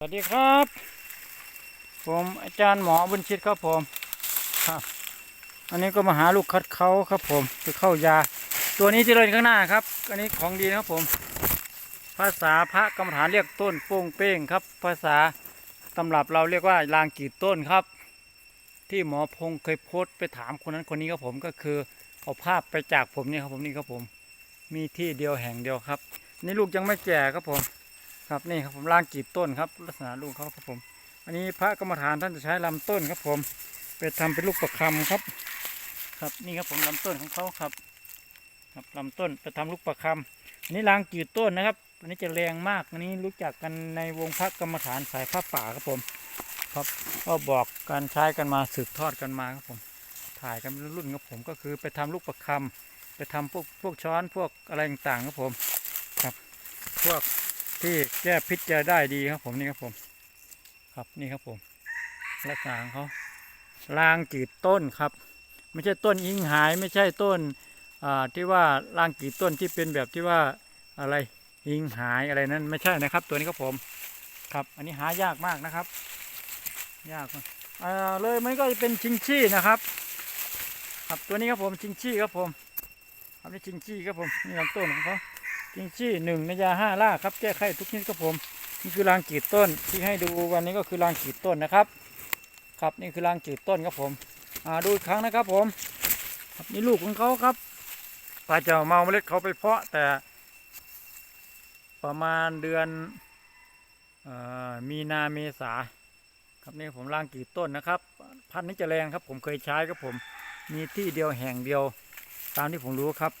สวัสดีครับ ผมอาจารย์หมอบุญชิตครับผมครับอันนี้ก็มาหาลูกคัดเขาครับผมคือเข้ายา ตัวนี้ที่เราเห็นข้างหน้าครับ อันนี้ของดีนะครับผม ภาษาพระกรรมฐานเรียกต้นโป้งเป้งครับ ภาษาตำรับเราเรียกว่าลางกีดต้นครับ ที่หมอพงเคยโพสต์ไปถามคนนั้นคนนี้ครับผมก็คือเอาภาพไปจากผมนี่ครับผมนี่ครับผม มีที่เดียวแห่งเดียวครับ นี่ลูกยังไม่แก่ครับผม ครับนี่ครับผมล่างกีบต้นครับลักษณะลูกเขาครับผม อันนี้พระกรรมฐานท่านจะใช้ลำต้นครับผมไปทำเป็นลูกประคำครับ ครับนี่ครับผมลำต้นของเขาครับ ครับลำต้นไปทำลูกประคำอันนี้ลางกีบต้นนะครับ อันนี้จะแรงมากอันนี้รู้จักกันในวงพระกรรมฐานสายพระป่าครับผม ครับก็บอกการใช้กันมาสืบทอดกันมาครับผม ถ่ายกันเป็นรุ่นครับผมก็คือไปทำลูกประคำไปทำพวกพวกช้อนพวกอะไรต่างๆครับผม ครับพวก ที่แก้พิษจะได้ดีครับผมนี่ครับผม ครับนี่ครับผมลักษณะของเขาลางกีดต้นครับ ไม่ใช่ต้นอิงหายไม่ใช่ต้นอ่าที่ว่าลางกีดต้นที่เป็นแบบที่ว่าอะไรอิงหายอะไรนั้นไม่ใช่นะครับ ตัวนี้ครับผมครับ อันนี้หายากมากนะครับ ยากอ่าเลยมันก็จะเป็นชิงชี่นะครับ ครับตัวนี้ครับผมชิงชี่ครับผมครับนี่ชิงชี่ครับผมนี่ลำต้นของเขา จิงชี่หนึ่งในยาห้าล่าครับแก้ไขทุกชนิดครับผมนี่คือรางกีดต้นที่ให้ดูวันนี้ก็คือรางกีดต้นนะครับ ครับนี่คือรางกีดต้นครับผมอ่าดูอีกครั้งนะครับผมครับนี่ลูกของเขาครับป้าจะเมาเมล็ดเขาไปเพาะแต่ประมาณเดือนออมีนาเมษาครับนี่ผมรางกีดต้นนะครับ พันธุ์นี้จะแรงครับผมเคยใช้ครับผมมีที่เดียวแห่งเดียว ตามที่ผมรู้ครับ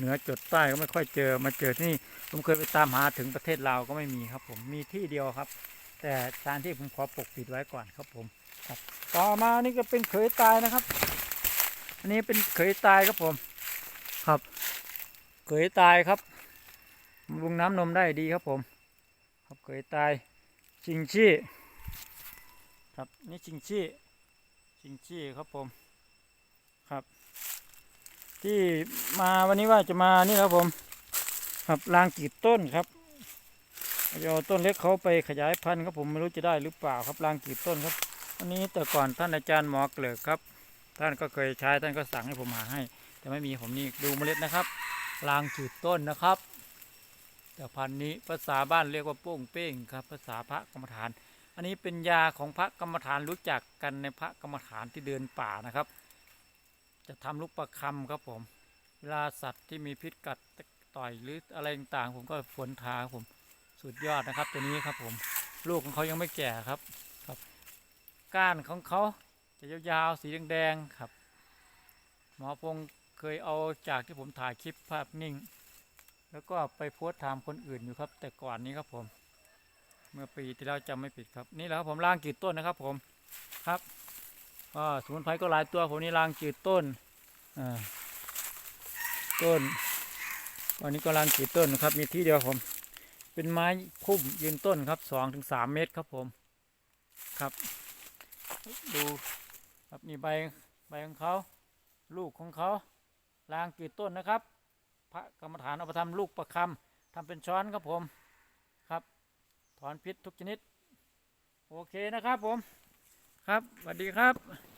เหนือจดใต้ก็ไม่ค่อยเจอมาเจอที่นี่ผมเคยไปตามหาถึงประเทศลาวก็ไม่มีครับ ผมมีที่เดียวครับ แต่ตามที่ผมขอปกปิดไว้ก่อนครับผมครับต่อมานี่ก็เป็นเขยตายนะครับ อันนี้เป็นเขยตายครับผมครับเขยตายครับลุงน้ำนมได้ดีครับผม ครับเขยตายชิงชี่ครับนี่ชิงชี่ชิงชี่ครับผมครับ ที่มาวันนี้ว่าจะมานี่ครับผมครับรางกีดต้นครับเอาต้นเล็กเขาไปขยายพันธุ์ครับผมไม่รู้จะได้หรือเปล่าครับรางกีดต้นครับวันนี้แต่ก่อนท่านอาจารย์หมอเกลือครับ ท่านก็เคยใช้ท่านก็สั่งให้ผมหาให้ แต่ไม่มีผมนี่ดูเมล็ดนะครับรางกีดต้นนะครับ แต่พันธุ์นี้ภาษาบ้านเรียกว่าโป้งเป้งครับ ภาษาพระกรรมฐาน อันนี้เป็นยาของพระกรรมฐานรู้จักกันในพระกรรมฐานที่เดินป่านะครับ จะทำลูกประคำครับผม เวลาสัตว์ที่มีพิษกัดต่อยหรืออะไรต่างๆ ผมก็ฝนทาครับผมสุดยอดนะครับตัวนี้ครับผม ลูกของเขายังไม่แก่ครับครับ ก้านของเขาจะยาวๆสีแดงๆครับ หมอพงเคยเอาจากที่ผมถ่ายคลิปภาพนิ่ง แล้วก็ไปโพสต์ถามคนอื่นอยู่ครับ แต่ก่อนนี้ครับผม เมื่อปีที่แล้วจำไม่ผิดครับ นี่แหละครับผมล่างกีดต้นนะครับผมครับ ก็สมุนไพรก็หลายตัวผมนี่ลางกีดต้นต้นวันนี้กำลังกีดต้นครับ มีที่เดียวผม เป็นไม้พุ่มยืนต้นครับสองถึงสามเมตรครับผมครับ ดูครับนี่ใบใบของเขา ลูกของเขาลางกีดต้นนะครับ พระกรรมฐานเอาไปทำลูกประคำทำเป็นช้อนครับผมครับ ถอนพิษทุกชนิด โอเคนะครับผม ครับสวัสดีครับ